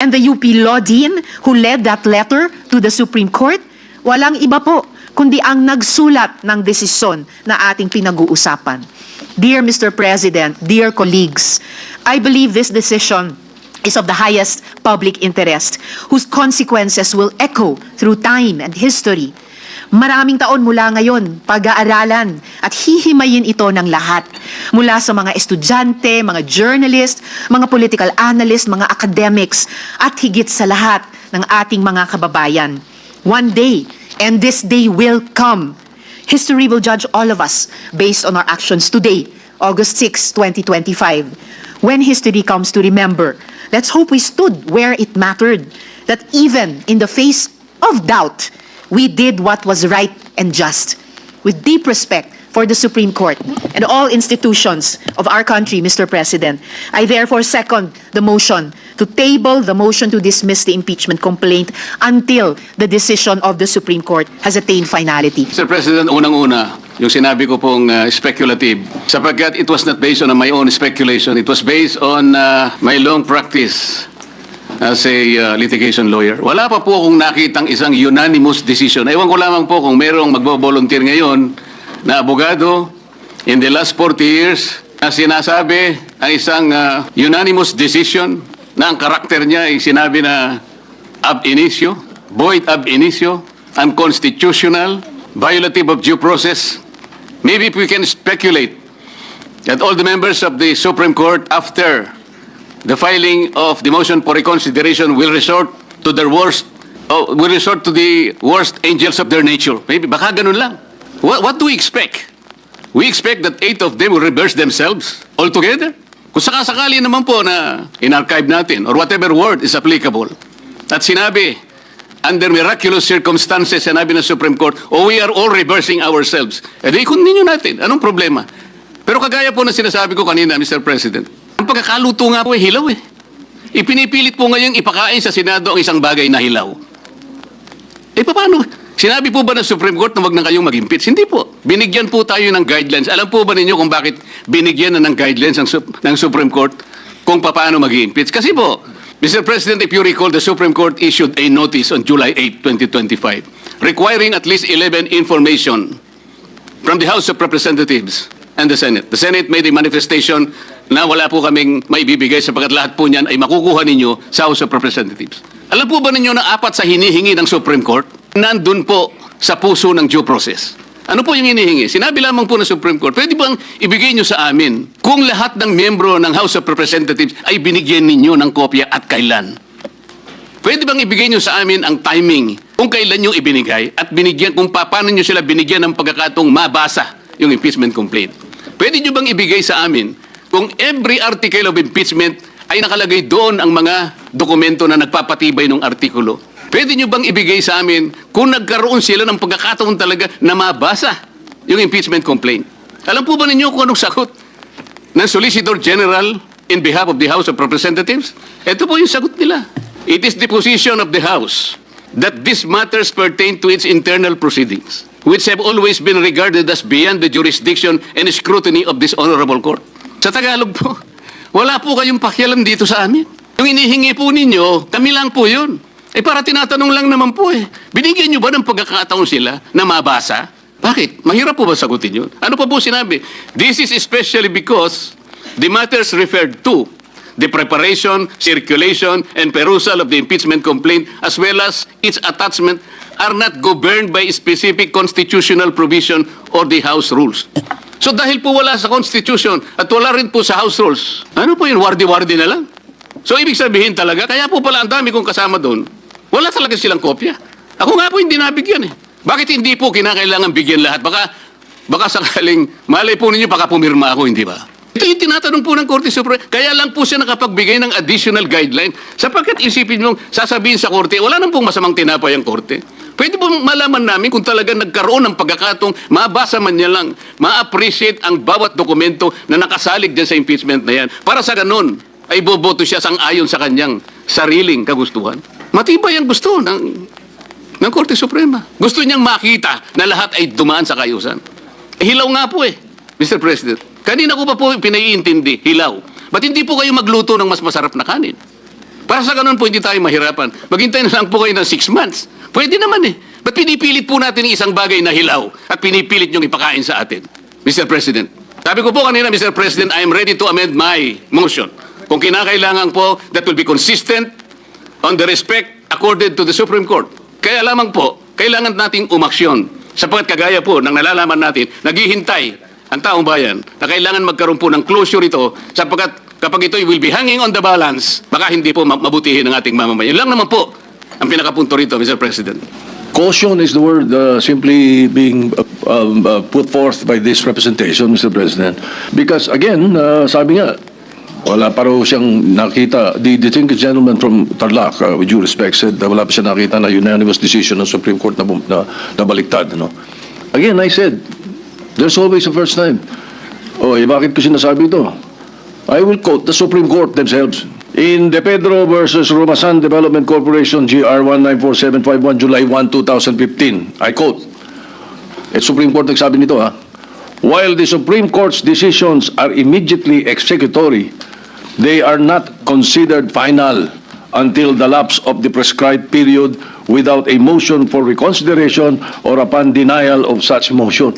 And the UP Law Dean who led that letter to the Supreme Court, walang iba po kundi ang nagsulat ng desisyon na ating pinag-uusapan. Dear Mr. President, dear colleagues, I believe this decision is of the highest public interest, whose consequences will echo through time and history. Maraming taon mula ngayon, pag-aaralan at hihimayin ito ng lahat. Mula sa mga estudyante, mga journalist, mga political analyst, mga academics, at higit sa lahat ng ating mga kababayan. One day, and this day will come, history will judge all of us based on our actions today, August 6, 2025. When history comes to remember, let's hope we stood where it mattered, that even in the face of doubt, we did what was right and just. With deep respect for the Supreme Court and all institutions of our country, Mr. President, I therefore second the motion to table the motion to dismiss the impeachment complaint until the decision of the Supreme Court has attained finality. Mr. President, unang-una, yung sinabi ko pong uh, speculative, sapagkat it was not based on my own speculation, it was based on uh, my long practice as a uh, litigation lawyer. Wala pa po akong nakitang isang unanimous decision. Ewan ko lamang po kung merong magbo-volunteer ngayon na abogado in the last 40 years na sinasabi ang isang uh, unanimous decision na ang karakter niya ay sinabi na ab initio, void ab initio, unconstitutional, violative of due process. Maybe if we can speculate that all the members of the Supreme Court after the filing of the motion for reconsideration will resort to their worst, oh, will resort to the worst angels of their nature. Maybe baka ganun lang. What, what do we expect? We expect that eight of them will reverse themselves altogether. Kung sakasakali naman po na in-archive natin or whatever word is applicable at sinabi under miraculous circumstances sinabi ng Supreme Court, oh, we are all reversing ourselves. E di, continue natin. Anong problema? Pero kagaya po na sinasabi ko kanina, Mr. President, pagkakaluto nga po ay hilaw eh. Ipinipilit po ngayong ipakain sa Senado ang isang bagay na hilaw. Eh paano? Sinabi po ba ng Supreme Court na wag na kayong mag-impeach? Hindi po. Binigyan po tayo ng guidelines. Alam po ba ninyo kung bakit binigyan na ng guidelines ng, ng Supreme Court kung paano mag-impeach? Kasi po, Mr. President, if you recall, the Supreme Court issued a notice on July 8, 2025, requiring at least 11 information from the House of Representatives and the Senate. The Senate made a manifestation na wala po kaming maibibigay sapagkat lahat po niyan ay makukuha ninyo sa House of Representatives. Alam po ba ninyo na apat sa hinihingi ng Supreme Court, nandun po sa puso ng due process? Ano po yung hinihingi? Sinabi lamang po ng Supreme Court, pwede bang ibigay nyo sa amin kung lahat ng miyembro ng House of Representatives ay binigyan ninyo ng kopya at kailan? Pwede bang ibigay nyo sa amin ang timing kung kailan nyo ibinigay at binigyan kung pa- paano nyo sila binigyan ng pagkakatong mabasa yung impeachment complaint? Pwede nyo bang ibigay sa amin kung every article of impeachment ay nakalagay doon ang mga dokumento na nagpapatibay ng artikulo? Pwede nyo bang ibigay sa amin kung nagkaroon sila ng pagkakataon talaga na mabasa yung impeachment complaint? Alam po ba ninyo kung anong sagot ng Solicitor General in behalf of the House of Representatives? Ito po yung sagot nila. It is the position of the House that these matters pertain to its internal proceedings, which have always been regarded as beyond the jurisdiction and scrutiny of this honorable court. Sa Tagalog po, wala po kayong pakialam dito sa amin. Yung inihingi po ninyo, kami lang po yun. Eh para tinatanong lang naman po eh. Binigyan nyo ba ng pagkakataon sila na mabasa? Bakit? Mahirap po ba sagutin yun? Ano pa po sinabi? This is especially because the matters referred to the preparation, circulation, and perusal of the impeachment complaint as well as its attachment are not governed by specific constitutional provision or the House rules. So dahil po wala sa Constitution at wala rin po sa House rules, ano po yun, wardi-wardi na lang? So ibig sabihin talaga, kaya po pala ang dami kong kasama doon, wala talaga silang kopya. Ako nga po hindi nabigyan eh. Bakit hindi po kinakailangan bigyan lahat? Baka, baka sakaling, malay po ninyo, baka pumirma ako, hindi ba? Ito yung tinatanong po ng Korte Suprema. Kaya lang po siya nakapagbigay ng additional guideline sapagkat isipin mo, sasabihin sa Korte, wala nang pong masamang tinapay ang Korte. Pwede po malaman namin kung talaga nagkaroon ng pagkakatong mabasa man niya lang, ma-appreciate ang bawat dokumento na nakasalig dyan sa impeachment na yan. Para sa ganun, ay boboto siya sang ayon sa kanyang sariling kagustuhan. Matibay ang gusto ng, ng Korte Suprema. Gusto niyang makita na lahat ay dumaan sa kayusan. Eh, hilaw nga po eh, Mr. President. Kanina ko pa po pinaiintindi, hilaw. Ba't hindi po kayo magluto ng mas masarap na kanin? Para sa ganun po, hindi tayo mahirapan. Maghintay na lang po kayo ng six months. Pwede naman eh. Ba't pinipilit po natin yung isang bagay na hilaw at pinipilit niyong ipakain sa atin? Mr. President. Sabi ko po kanina, Mr. President, I am ready to amend my motion. Kung kinakailangan po, that will be consistent on the respect accorded to the Supreme Court. Kaya lamang po, kailangan nating umaksyon. Sapagkat kagaya po ng nalalaman natin, naghihintay ang taong bayan na kailangan magkaroon po ng closure ito sapagkat kapag ito will be hanging on the balance, baka hindi po ma- mabutihin ang ating mamamayan. Lang naman po ang pinakapunto rito, Mr. President. Caution is the word uh, simply being uh, um, uh, put forth by this representation, Mr. President. Because again, uh, sabi nga, wala pa raw siyang nakita. The distinguished gentleman from Tarlac, uh, with due respect, said na wala pa siya nakita na unanimous decision ng Supreme Court na, na, na baliktad. No? Again, I said, there's always a first time. Oh, eh, bakit ko sinasabi ito? I will quote the Supreme Court themselves. In De Pedro versus Romasan Development Corporation, GR 1947551, July 1, 2015, I quote, at Supreme Court nagsabi nito ha, While the Supreme Court's decisions are immediately executory, they are not considered final until the lapse of the prescribed period without a motion for reconsideration or upon denial of such motion.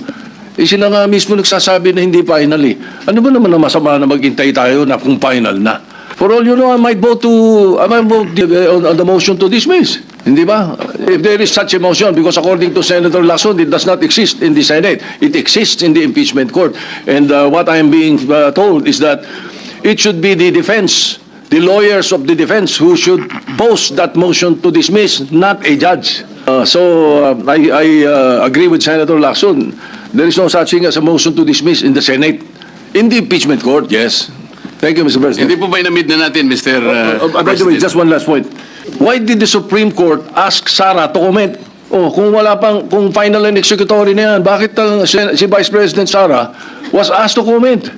Eh sila nga mismo nagsasabi na hindi final eh. Ano ba naman ang masama na maghintay tayo na kung final na? For all you know, I might vote to, I might vote uh, on, on the motion to dismiss. Hindi ba? If there is such a motion, because according to Senator Lacson, it does not exist in the Senate. It exists in the impeachment court. And uh, what I am being uh, told is that it should be the defense, the lawyers of the defense who should post that motion to dismiss, not a judge. Uh, so uh, I, I uh, agree with Senator Lacson. There is no such thing as a motion to dismiss in the Senate. In the impeachment court, yes. Thank you, Mr. President. Hindi po ba inamid na natin, Mr. Uh, Uh, uh, by the way, just one last point. Why did the Supreme Court ask Sara to comment? Oh, kung wala pang, kung final and executory na yan, bakit ang, si, si Vice President Sara was asked to comment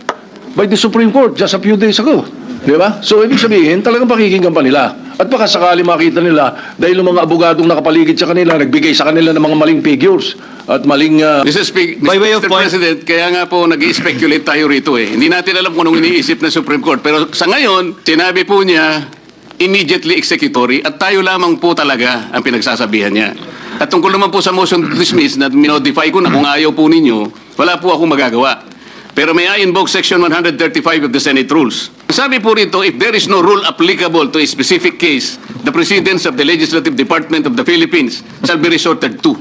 by the Supreme Court just a few days ago? Di ba? So, ibig sabihin, talagang pakikinggan pa nila. At baka sakali makita nila, dahil yung mga abogadong nakapaligid sa kanila, nagbigay sa kanila ng mga maling figures at maling uh, Mr. Speak, By way of Mr. point- President, kaya nga po nag-speculate tayo rito eh. Hindi natin alam kung anong iniisip ng Supreme Court. Pero sa ngayon, sinabi po niya, immediately executory at tayo lamang po talaga ang pinagsasabihan niya. At tungkol naman po sa motion to dismiss na minodify ko na kung ayaw po ninyo, wala po akong magagawa. Pero may I invoke Section 135 of the Senate Rules. Sabi po rito, if there is no rule applicable to a specific case, the Presidents of the Legislative Department of the Philippines shall be resorted to.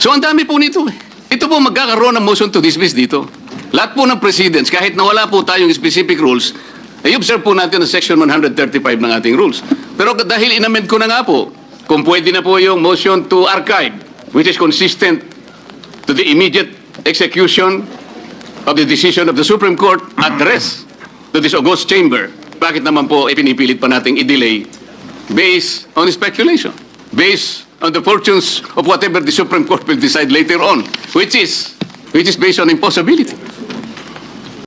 So ang dami po nito eh. Ito po magkakaroon ng motion to dismiss dito. Lahat po ng presidents, kahit na wala po tayong specific rules, ay observe po natin ang section 135 ng ating rules. Pero dahil inamend ko na nga po, kung pwede na po yung motion to archive, which is consistent to the immediate execution of the decision of the Supreme Court address to this august chamber, bakit naman po ipinipilit pa nating i-delay? Based on speculation, based on the fortunes of whatever the Supreme Court will decide later on, which is which is based on impossibility.